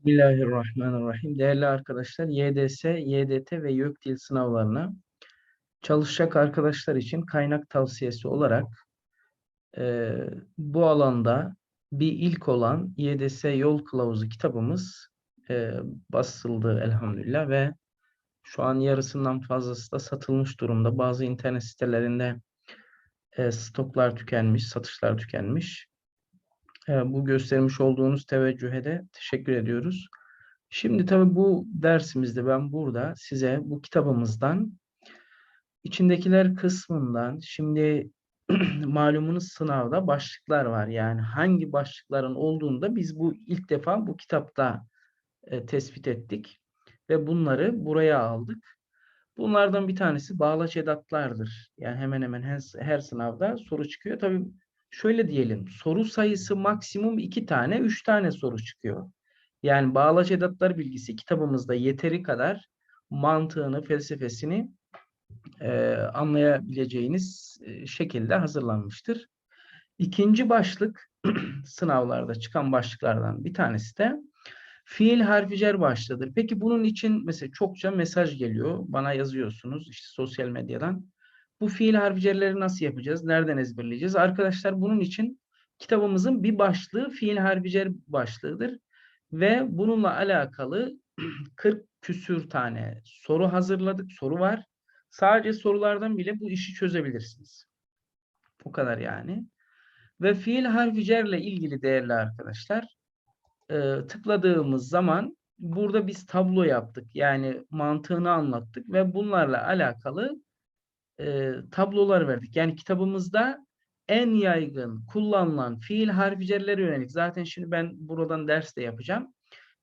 Bismillahirrahmanirrahim. Değerli arkadaşlar, YDS, YDT ve YÖKDİL sınavlarına çalışacak arkadaşlar için kaynak tavsiyesi olarak e, bu alanda bir ilk olan YDS Yol Kılavuzu kitabımız e, basıldı elhamdülillah ve şu an yarısından fazlası da satılmış durumda. Bazı internet sitelerinde e, stoklar tükenmiş, satışlar tükenmiş. Bu göstermiş olduğunuz teveccühe de teşekkür ediyoruz. Şimdi tabii bu dersimizde ben burada size bu kitabımızdan içindekiler kısmından şimdi malumunuz sınavda başlıklar var. Yani hangi başlıkların olduğunu da biz bu ilk defa bu kitapta e, tespit ettik ve bunları buraya aldık. Bunlardan bir tanesi bağlaç edatlardır. Yani hemen hemen her, her sınavda soru çıkıyor. Tabii şöyle diyelim soru sayısı maksimum iki tane, üç tane soru çıkıyor. Yani bağlaç edatlar bilgisi kitabımızda yeteri kadar mantığını, felsefesini e, anlayabileceğiniz şekilde hazırlanmıştır. İkinci başlık sınavlarda çıkan başlıklardan bir tanesi de fiil harfi cer başlıdır. Peki bunun için mesela çokça mesaj geliyor. Bana yazıyorsunuz işte sosyal medyadan. Bu fiil harficerleri nasıl yapacağız? Nereden ezberleyeceğiz? Arkadaşlar bunun için kitabımızın bir başlığı fiil harficer başlığıdır. Ve bununla alakalı 40 küsür tane soru hazırladık. Soru var. Sadece sorulardan bile bu işi çözebilirsiniz. Bu kadar yani. Ve fiil harficerle ilgili değerli arkadaşlar e, tıkladığımız zaman burada biz tablo yaptık. Yani mantığını anlattık ve bunlarla alakalı e, tablolar verdik. Yani kitabımızda en yaygın kullanılan fiil harficelere yönelik. Zaten şimdi ben buradan ders de yapacağım.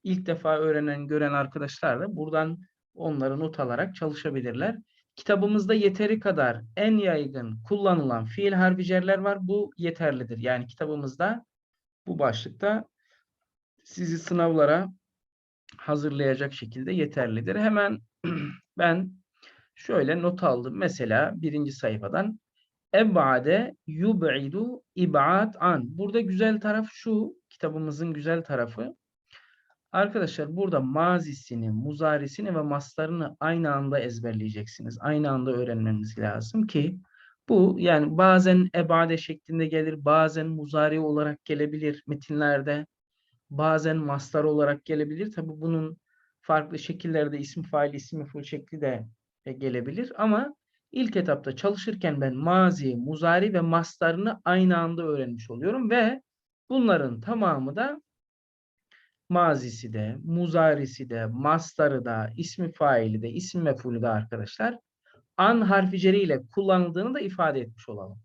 İlk defa öğrenen, gören arkadaşlar da buradan onları not alarak çalışabilirler. Kitabımızda yeteri kadar en yaygın kullanılan fiil harficeler var. Bu yeterlidir. Yani kitabımızda bu başlıkta sizi sınavlara hazırlayacak şekilde yeterlidir. Hemen ben Şöyle not aldım. Mesela birinci sayfadan Eb'ade yub'idu ib'at an. Burada güzel taraf şu. Kitabımızın güzel tarafı. Arkadaşlar burada mazisini, muzarisini ve maslarını aynı anda ezberleyeceksiniz. Aynı anda öğrenmeniz lazım ki bu yani bazen ebade şeklinde gelir, bazen muzari olarak gelebilir metinlerde, bazen mastar olarak gelebilir. Tabi bunun farklı şekillerde isim fail, isim meful şekli de gelebilir ama ilk etapta çalışırken ben mazi, muzari ve mastarını aynı anda öğrenmiş oluyorum ve bunların tamamı da mazisi de, muzarisi de, mastarı da, ismi faili de, isim mefulü de arkadaşlar an harficeriyle kullanıldığını da ifade etmiş olalım.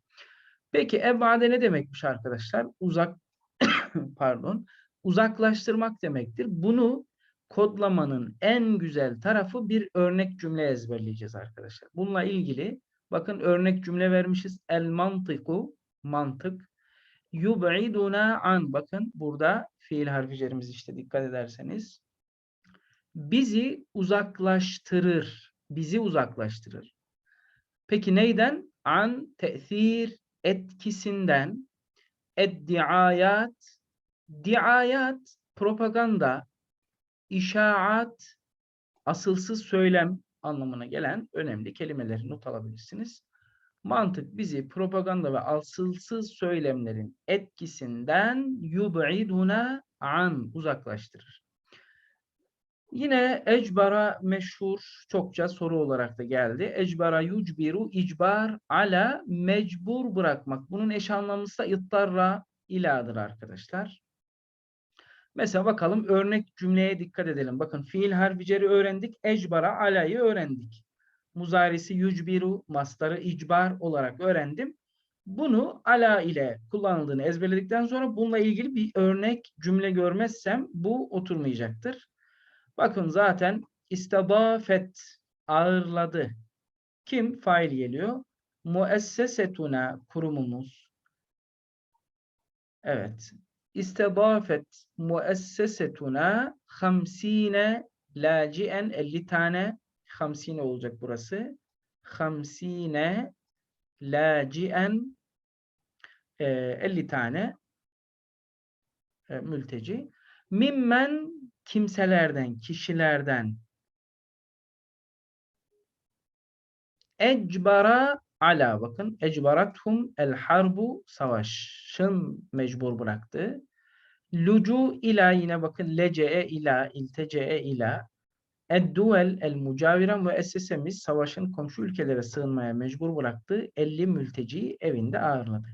Peki evvade ne demekmiş arkadaşlar? Uzak pardon, uzaklaştırmak demektir. Bunu kodlamanın en güzel tarafı bir örnek cümle ezberleyeceğiz arkadaşlar. Bununla ilgili bakın örnek cümle vermişiz. El mantıku mantık yub'iduna an bakın burada fiil harficerimiz işte dikkat ederseniz bizi uzaklaştırır. Bizi uzaklaştırır. Peki neyden? An tesir etkisinden eddiayat diayat propaganda işaat, asılsız söylem anlamına gelen önemli kelimeleri not alabilirsiniz. Mantık bizi propaganda ve asılsız söylemlerin etkisinden yub'iduna an uzaklaştırır. Yine ecbara meşhur çokça soru olarak da geldi. Ecbara yucbiru icbar ala mecbur bırakmak. Bunun eş anlamlısı da ittarra iladır arkadaşlar. Mesela bakalım örnek cümleye dikkat edelim. Bakın fiil harficeri öğrendik. Ecbara alayı öğrendik. Muzarisi yücbiru, mastarı icbar olarak öğrendim. Bunu ala ile kullanıldığını ezberledikten sonra bununla ilgili bir örnek cümle görmezsem bu oturmayacaktır. Bakın zaten istadafet ağırladı. Kim? Fail geliyor. Muessesetuna kurumumuz. Evet istedafet muessesetuna hamsine lacien 50 tane hamsine olacak burası. Hamsine lacien e, 50 tane e, mülteci. Mimmen kimselerden, kişilerden. Ecbara ala bakın. Ecbarathum el harbu savaşın mecbur bıraktı. Lucu ila yine bakın lece'e ila, iltece'e ila. Edduvel el mucavira müessesemiz savaşın komşu ülkelere sığınmaya mecbur bıraktığı 50 mülteci evinde ağırladı.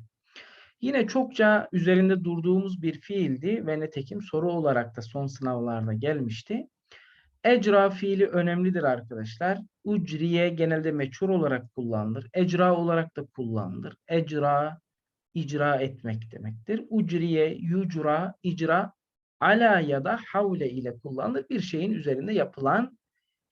Yine çokça üzerinde durduğumuz bir fiildi ve netekim soru olarak da son sınavlarda gelmişti. Ecra fiili önemlidir arkadaşlar. Ucriye genelde meçhur olarak kullanılır. Ecra olarak da kullanılır. Ecra icra etmek demektir. Ucriye, yucra, icra ala ya da havle ile kullanılır. Bir şeyin üzerinde yapılan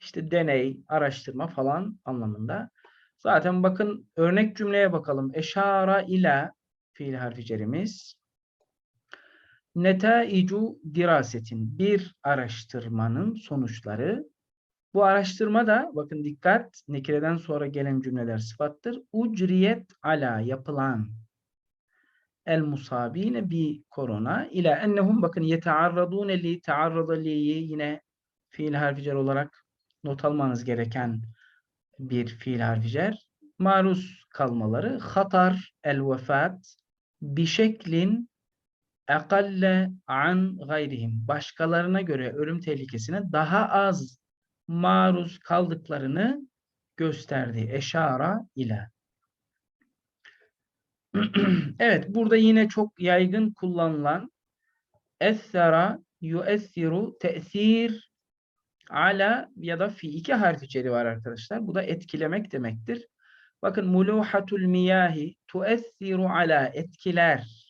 işte deney, araştırma falan anlamında. Zaten bakın örnek cümleye bakalım. Eşara ila fiil harfi cerimiz. Netaicu dirasetin bir araştırmanın sonuçları. Bu araştırma da bakın dikkat nekireden sonra gelen cümleler sıfattır. Ucriyet ala yapılan el musabine bi korona ila ennehum bakın yetearradun li taarrada li'yi yine fiil harficer olarak not almanız gereken bir fiil harficer. Maruz kalmaları hatar el vefat bi şeklin ekalle an gayrihim başkalarına göre ölüm tehlikesine daha az maruz kaldıklarını gösterdi. Eşara ile. evet burada yine çok yaygın kullanılan essera yuessiru tesir ala ya da fi iki harf içeri var arkadaşlar. Bu da etkilemek demektir. Bakın muluhatul miyahi tuessiru ala etkiler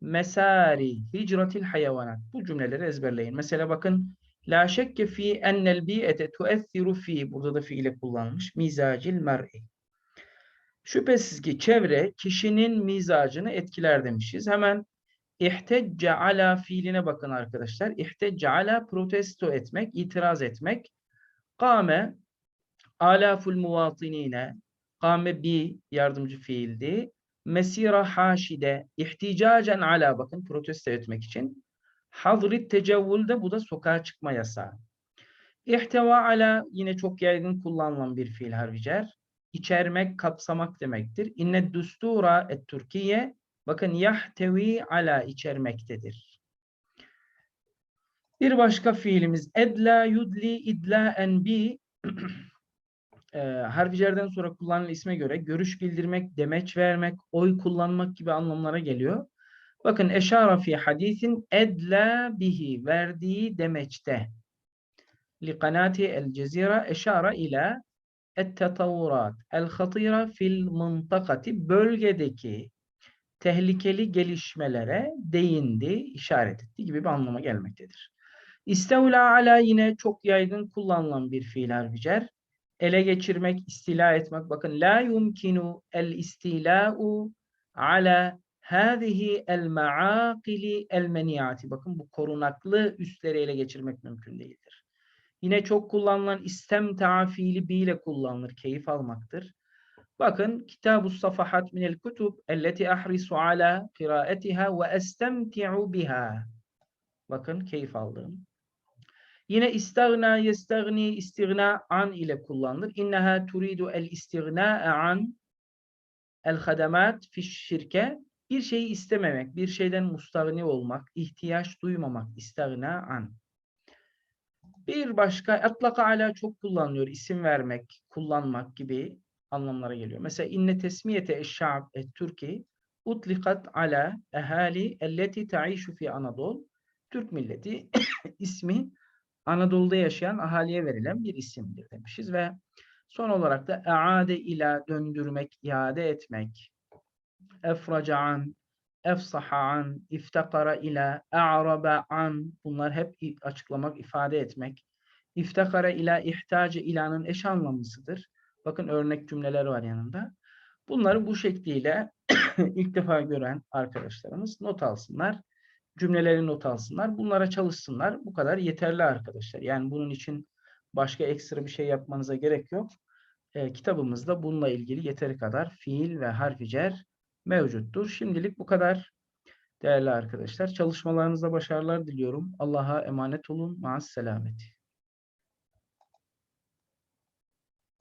mesari hicratil hayvanat. Bu cümleleri ezberleyin. Mesela bakın la şekke fi ennel bi'ete tuessiru fi burada da fiile kullanılmış. Mizacil mer'i. Şüphesiz ki çevre kişinin mizacını etkiler demişiz. Hemen ihtecce ala fiiline bakın arkadaşlar. İhtecce ala protesto etmek, itiraz etmek. Kame alaful muvatinine kame bi yardımcı fiildi. Mesira haşide ihticacen ala bakın protesto etmek için. Hazrit tecevvülde bu da sokağa çıkma yasağı. İhteva ala yine çok yaygın kullanılan bir fiil harficer. İçermek, kapsamak demektir. İnne düstura et Türkiye bakın yahtevi ala içermektedir. Bir başka fiilimiz edla yudli idla en bi e, harficerden sonra kullanılan isme göre görüş bildirmek, demeç vermek, oy kullanmak gibi anlamlara geliyor. Bakın eşara fi hadisin edla bihi verdiği demeçte. Li kanati el cezira eşara ila et-tetavvurat el-hatira fil mıntakati bölgedeki tehlikeli gelişmelere değindi, işaret etti gibi bir anlama gelmektedir. İstevla ala yine çok yaygın kullanılan bir fiil harficer ele geçirmek, istila etmek. Bakın la yumkinu el istila'u ala hâzihi el maakili el meniati. Bakın bu korunaklı üstleri ele geçirmek mümkün değildir. Yine çok kullanılan istemta'a fiili bi ile kullanılır. Keyif almaktır. Bakın Kitabu Safahat minel kutub elleti ahrisu ala kiraetiha ve estemti'u biha. Bakın keyif aldığım. Yine istagna yestagni istigna an ile kullanılır. İnneha turidu el istigna an el hadamat fi şirke bir şeyi istememek, bir şeyden mustagni olmak, ihtiyaç duymamak, istagna an. Bir başka atlaka ala çok kullanılıyor. İsim vermek, kullanmak gibi anlamlara geliyor. Mesela inne tesmiyete eşşa'b et Türkiye utlikat ala ehali elleti taishu fi Anadolu Türk milleti ismi Anadolu'da yaşayan ahaliye verilen bir isimdir demişiz ve son olarak da eade ila döndürmek, iade etmek, efraca'an, efsaha'an, iftakara ila, a'raba an bunlar hep açıklamak, ifade etmek. İftakara ila ihtace ilanın eş anlamlısıdır. Bakın örnek cümleler var yanında. Bunları bu şekliyle ilk defa gören arkadaşlarımız not alsınlar cümleleri not alsınlar. Bunlara çalışsınlar. Bu kadar yeterli arkadaşlar. Yani bunun için başka ekstra bir şey yapmanıza gerek yok. E, kitabımızda bununla ilgili yeteri kadar fiil ve harficer mevcuttur. Şimdilik bu kadar. Değerli arkadaşlar, çalışmalarınızda başarılar diliyorum. Allah'a emanet olun. Maas selameti.